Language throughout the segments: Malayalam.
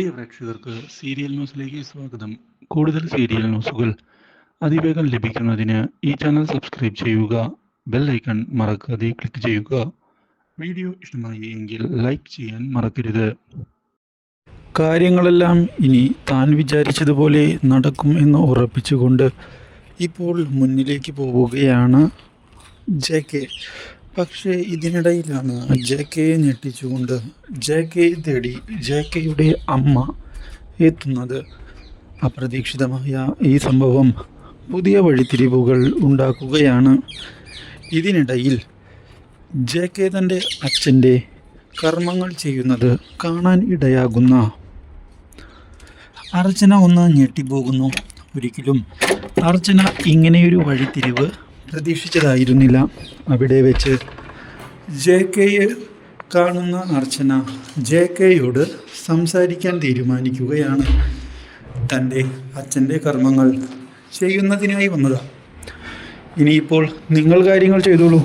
പ്രിയ പ്രേക്ഷകർക്ക് സീരിയൽ ന്യൂസിലേക്ക് സ്വാഗതം. കൂടുതൽ സീരിയൽ ന്യൂസുകൾ അതിവേഗം ലഭിക്കുന്നതിന് ഈ ചാനൽ സബ്സ്ക്രൈബ് ചെയ്യുക ബെൽ ഐക്കൺ മറക്കാതെ ക്ലിക്ക് ചെയ്യുക. വീഡിയോ ഇഷ്ടമായി എങ്കിൽ ലൈക്ക് ചെയ്യാൻ മറക്കരുത്. കാര്യങ്ങളെല്ലാം ഇനി താൻ വിചാരിച്ചതുപോലെ നടക്കും എന്ന് ഉറപ്പിച്ചുകൊണ്ട് ഇപ്പോൾ മുന്നിലേക്ക് പോവുകയാണ് ജെ കെ. പക്ഷേ ഇതിനിടയിലാണ് ജെ കെയെ ഞെട്ടിച്ചുകൊണ്ട് ജെ കെയെ തേടി ജെ കെയുടെ അമ്മ എത്തുന്നത്. അപ്രതീക്ഷിതമായ ഈ സംഭവം പുതിയ വഴിത്തിരിവുകൾ ഉണ്ടാക്കുകയാണ്. ഇതിനിടയിൽ ജെ കെ തന്റെ അച്ഛന്റെ കർമ്മങ്ങൾ ചെയ്യുന്നത് കാണാൻ ഇടയാകുന്ന അർച്ചന ഒന്ന് ഞെട്ടിപ്പോകുന്നു. ഒരിക്കലും അർച്ചന ഇങ്ങനെയൊരു വഴിത്തിരിവ് പ്രതീക്ഷിച്ചതായിരുന്നില്ല. അവിടെ വെച്ച് ജെ കെയെ കാണുന്ന അർച്ചന ജെ കെയോട് സംസാരിക്കാൻ തീരുമാനിക്കുകയാണ്. തന്റെ അച്ഛന്റെ കർമ്മങ്ങൾ ചെയ്യുന്നതിനായി വന്നതാണ് ഇനിയിപ്പോൾ നിങ്ങൾ കാര്യങ്ങൾ ചെയ്തോളൂ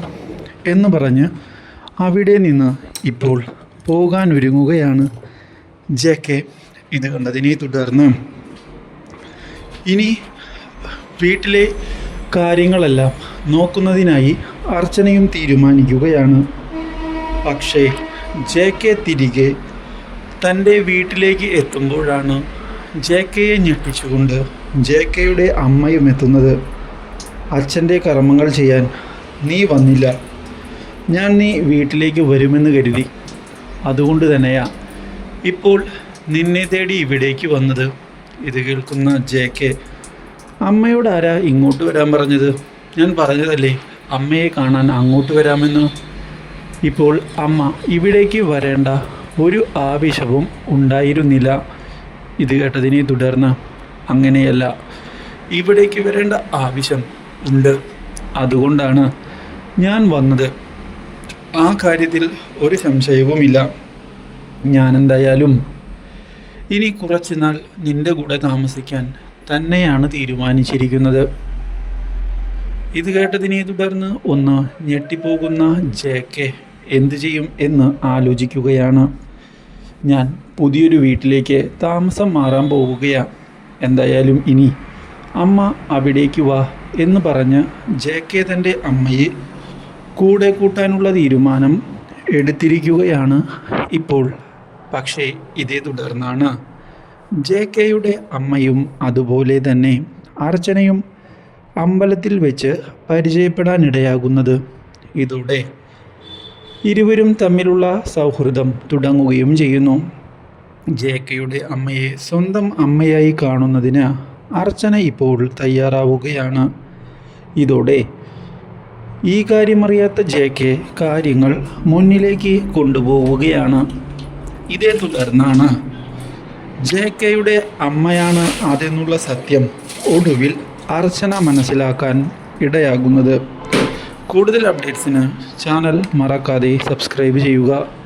എന്ന് പറഞ്ഞ് അവിടെ നിന്ന് ഇപ്പോൾ പോകാൻ ഒരുങ്ങുകയാണ് ജെ കെ. ഇത് കണ്ടതിനെ തുടർന്ന് ഇനി വീട്ടിലെ കാര്യങ്ങളെല്ലാം നോക്കുന്നതിനായി അർച്ചനയും തീരുമാനിക്കുകയാണ്. പക്ഷേ ജെ കെ തിരികെ തന്റെ വീട്ടിലേക്ക് എത്തുമ്പോഴാണ് ജെ കെയെ ഞെട്ടിച്ചുകൊണ്ട് ജെ കെയുടെ അമ്മയും എത്തുന്നത്. അച്ഛന്റെ കർമ്മങ്ങൾ ചെയ്യാൻ നീ വന്നില്ല. ഞാൻ നീ വീട്ടിലേക്ക് വരുമെന്ന് കരുതി. അതുകൊണ്ട് തന്നെയാ ഇപ്പോൾ നിന്നെ തേടി ഇവിടേക്ക് വന്നത്. ഇത് കേൾക്കുന്ന ജെ കെ അമ്മയോട് ആരാ ഇങ്ങോട്ട് വരാൻ പറഞ്ഞത്? ഞാൻ പറഞ്ഞതല്ലേ അമ്മയെ കാണാൻ അങ്ങോട്ട് വരാമെന്ന്. ഇപ്പോൾ അമ്മ ഇവിടേക്ക് വരേണ്ട ഒരു ആവശ്യവും ഉണ്ടായിരുന്നില്ല. ഇത് കേട്ടതിനെ തുടർന്ന് അങ്ങനെയല്ല ഇവിടേക്ക് വരേണ്ട ആവശ്യം ഉണ്ട്. അതുകൊണ്ടാണ് ഞാൻ വന്നത്. ആ കാര്യത്തിൽ ഒരു സംശയവുമില്ല. ഞാൻ എന്തായാലും ഇനി കുറച്ചുനാൾ നിന്റെ കൂടെ താമസിക്കാൻ തന്നെയാണ് തീരുമാനിച്ചിരിക്കുന്നത്. ഇത് കേട്ടതിനെ തുടർന്ന് ഒന്ന് ഞെട്ടിപ്പോകുന്ന ജെ കെ എന്തു ചെയ്യും എന്ന് ആലോചിക്കുകയാണ്. ഞാൻ പുതിയൊരു വീട്ടിലേക്ക് താമസം മാറാൻ പോവുകയാണ് എന്തായാലും ഇനി അമ്മ അവിടേക്ക് വാ എന്ന് പറഞ്ഞ് ജെ കെ തന്റെ അമ്മയെ കൂടെ കൂട്ടാനുള്ള തീരുമാനം എടുത്തിരിക്കുകയാണ് ഇപ്പോൾ. പക്ഷേ ഇതേ തുടർന്നാണ്. ജെ കെയുടെ അമ്മയും അതുപോലെ തന്നെ അർച്ചനയും അമ്പലത്തിൽ വെച്ച് പരിചയപ്പെടാനിടയാകുന്നത്. ഇതോടെ ഇരുവരും തമ്മിലുള്ള സൗഹൃദം തുടങ്ങുകയും ചെയ്യുന്നു. ജെ കെയുടെ അമ്മയെ സ്വന്തം അമ്മയായി കാണുന്നതിന് അർച്ചന ഇപ്പോൾ തയ്യാറാവുകയാണ്. ഇതോടെ ഈ കാര്യമറിയാത്ത ജെ കെ കാര്യങ്ങൾ മുന്നിലേക്ക് കൊണ്ടുപോവുകയാണ്. ഇതേ തുടർന്നാണ് ജെ കെയുടെ അമ്മയാണ് അതെന്നുള്ള സത്യം ഒടുവിൽ അർച്ചന മനസ്സിലാക്കാൻ ഇടയാകുന്നത്. കൂടുതൽ അപ്ഡേറ്റ്സിന് ചാനൽ മറക്കാതെ സബ്സ്ക്രൈബ് ചെയ്യുക.